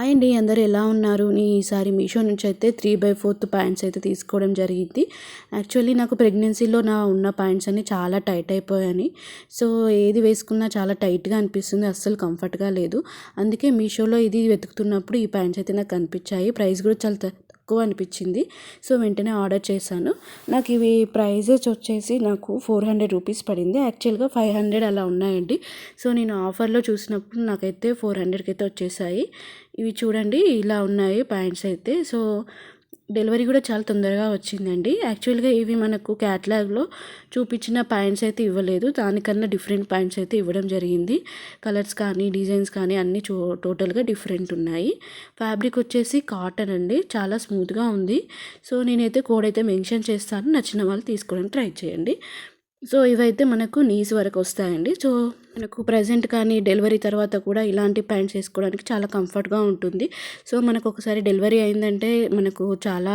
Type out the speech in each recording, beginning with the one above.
Hi అండి అందరు ఎలా ఉన్నారు? నేను ఈసారి మీషో నుంచి అయితే త్రీ బై ఫోర్త్ ప్యాంట్స్ అయితే తీసుకోవడం జరిగింది. యాక్చువల్లీ నాకు ప్రెగ్నెన్సీలో నా ఉన్న ప్యాంట్స్ అన్ని చాలా టైట్ అయిపోయాయి. సో ఏది వేసుకున్నా చాలా టైట్గా అనిపిస్తుంది అస్సలు కంఫర్ట్గా లేదు. అందుకే మీషోలో ఇది వెతుకుతున్నప్పుడు ఈ ప్యాంట్స్ అయితే నాకు కనిపించాయి. ప్రైస్ కూడా చాలా తక్కువ అనిపించింది. సో వెంటనే ఆర్డర్ చేశాను. నాకు ఇవి ప్రైజెస్ వచ్చేసి నాకు ఫోర్ హండ్రెడ్ రూపీస్ పడింది. యాక్చువల్గా ఫైవ్ హండ్రెడ్ అలా ఉన్నాయండి. సో నేను ఆఫర్లో చూసినప్పుడు నాకైతే ఫోర్ హండ్రెడ్కి అయితే వచ్చేసాయి. ఇవి చూడండి ఇలా ఉన్నాయి ప్యాంట్స్ అయితే. సో డెలివరీ కూడా చాలా తొందరగా వచ్చిందండి. యాక్చువల్గా ఇవి మనకు క్యాట్లాగ్లో చూపించిన ప్యాంట్స్ అయితే ఇవ్వలేదు. దానికన్నా డిఫరెంట్ ప్యాంట్స్ అయితే ఇవ్వడం జరిగింది. కలర్స్ కానీ డిజైన్స్ కానీ అన్నీ చూ టోటల్గా డిఫరెంట్ ఉన్నాయి. ఫ్యాబ్రిక్ వచ్చేసి కాటన్ అండి. చాలా స్మూత్గా ఉంది. సో నేనైతే కోడ్ అయితే మెన్షన్ చేస్తాను. నచ్చిన వాళ్ళు తీసుకోవడానికి ట్రై చేయండి. సో ఇవైతే మనకు నీస్ వరకు వస్తాయండి. సో మనకు ప్రజెంట్ కానీ డెలివరీ తర్వాత కూడా ఇలాంటి ప్యాంట్స్ వేసుకోవడానికి చాలా కంఫర్ట్గా ఉంటుంది. సో మనకు ఒకసారి డెలివరీ అయిందంటే మనకు చాలా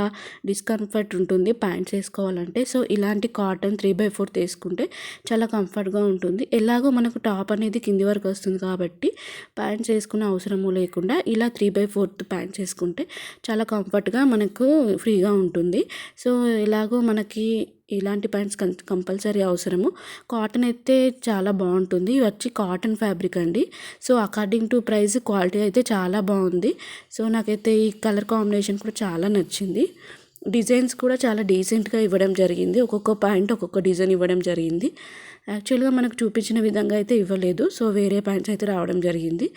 డిస్కంఫర్ట్ ఉంటుంది ప్యాంట్స్ వేసుకోవాలంటే. సో ఇలాంటి కాటన్ త్రీ బై ఫోర్త్ వేసుకుంటే చాలా కంఫర్ట్గా ఉంటుంది. ఎలాగో మనకు టాప్ అనేది కింది వరకు వస్తుంది కాబట్టి ప్యాంట్స్ వేసుకునే అవసరము లేకుండా ఇలా త్రీ బై ఫోర్త్ ప్యాంట్స్ వేసుకుంటే చాలా కంఫర్ట్గా మనకు ఫ్రీగా ఉంటుంది. సో ఎలాగో మనకి ఇలాంటి ప్యాంట్స్ కంపల్సరీ అవసరము. కాటన్ అయితే చాలా బాగుంటుంది. వచ్చి కాటన్ ఫ్యాబ్రిక్ అండి. So according to price quality అయితే చాలా బాగుంది. సో నాకైతే ఈ కలర్ కాంబినేషన్ కూడా చాలా నచ్చింది. డిజైన్స్ కూడా చాలా డీసెంట్గా ఇవ్వడం జరిగింది. ఒక్కొక్క ప్యాంట్ ఒక్కొక్క డిజైన్ ఇవ్వడం జరిగింది. యాక్చువల్గా మనకు చూపించిన విధంగా అయితే ఇవ్వలేదు. సో వేరే ప్యాంట్స్ అయితే రావడం జరిగింది.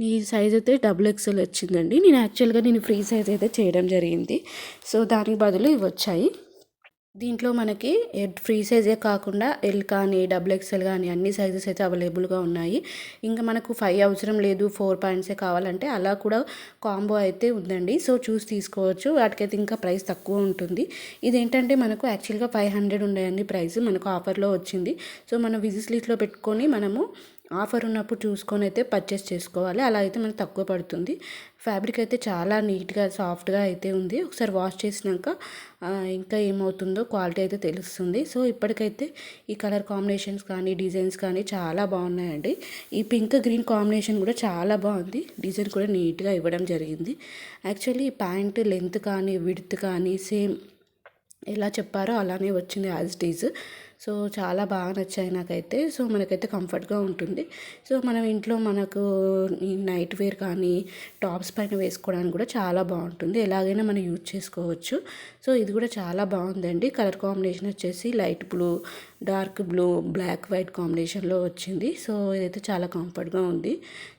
నీ సైజ్ అయితే డబుల్ ఎక్స్ఎల్ వచ్చిందండి. నేను యాక్చువల్గా నేను ఫ్రీ సైజ్ అయితే చేయడం జరిగింది. సో దానికి బదులు ఇవి వచ్చాయి. దీంట్లో మనకి ఫ్రీ సైజే కాకుండా ఎల్ కానీ డబుల్ ఎక్స్ఎల్ కానీ అన్ని సైజెస్ అయితే అవైలబుల్గా ఉన్నాయి. ఇంకా మనకు ఫైవ్ అవసరం లేదు ఫోర్ పాయింట్సే కావాలంటే అలా కూడా కాంబో అయితే ఉందండి. సో చూసి తీసుకోవచ్చు. వాటికైతే ఇంకా ప్రైస్ తక్కువ ఉంటుంది. ఇదేంటంటే మనకు యాక్చువల్గా ఫైవ్ హండ్రెడ్ ఉన్నాయండి ప్రైస్ మనకు ఆఫర్లో వచ్చింది. సో మనం విజిట్ లిస్ట్లో పెట్టుకొని మనము ఆఫర్ ఉన్నప్పుడు చూసుకొని అయితే పర్చేస్ చేసుకోవాలి. అలా అయితే మనకు తక్కువ పడుతుంది. ఫ్యాబ్రిక్ అయితే చాలా నీట్గా సాఫ్ట్గా అయితే ఉంది. ఒకసారి వాష్ చేసినాక ఇంకా ఏమవుతుందో క్వాలిటీ అయితే తెలుస్తుంది. సో ఇప్పటికైతే ఈ కలర్ కాంబినేషన్స్ కానీ డిజైన్స్ కానీ చాలా బాగున్నాయండి. ఈ పింక్ గ్రీన్ కాంబినేషన్ కూడా చాలా బాగుంది. డిజైన్ కూడా నీట్గా ఇవ్వడం జరిగింది. యాక్చువల్లీ ప్యాంట్ లెంత్ కానీ విడ్త్ కానీ సేమ్ ఎలా చెప్పారో అలానే వచ్చింది యాజ్ ఇట్ ఈజ్. సో చాలా బాగా నచ్చాయి నాకైతే. సో మనకైతే కంఫర్ట్గా ఉంటుంది. సో మనం ఇంట్లో మనకు నైట్ వేర్ కానీ టాప్స్ పైన వేసుకోవడానికి కూడా చాలా బాగుంటుంది. ఎలాగైనా మనం యూజ్ చేసుకోవచ్చు. సో ఇది కూడా చాలా బాగుందండి. కలర్ కాంబినేషన్ వచ్చేసి light blue dark blue black white కాంబినేషన్లో వచ్చింది. సో ఇదైతే చాలా కంఫర్ట్గా ఉంది.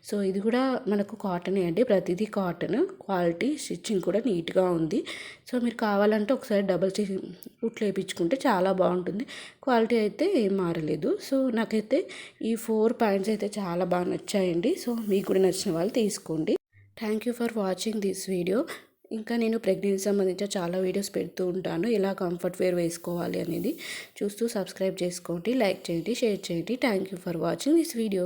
సో ఇది కూడా మనకు కాటనే అండి. ప్రతిదీ కాటన్. క్వాలిటీ స్టిచ్చింగ్ కూడా నీట్గా ఉంది. సో మీరు కావాలంటే ఒకసారి డబల్ కుట్లు వేయించుకుంటే చాలా బాగుంటుంది. క్వాలిటీ అయితే ఏం మారలేదు. సో నాకైతే ఈ ఫోర్ పాయింట్స్ అయితే చాలా బాగా నచ్చాయండి. సో మీకు కూడా నచ్చిన వాళ్ళు తీసుకోండి. Thank you for watching this video. ఇంకా నేను ప్రెగ్నెన్సీ సంబంధించిన చాలా వీడియోస్ పెడుతూ ఉంటాను. ఎలా కంఫర్ట్ వేర్ వేసుకోవాలి అనేది చూస్తూ సబ్స్క్రైబ్ చేసుకోండి లైక్ చేయండి షేర్ చేయండి. Thank you for watching this video.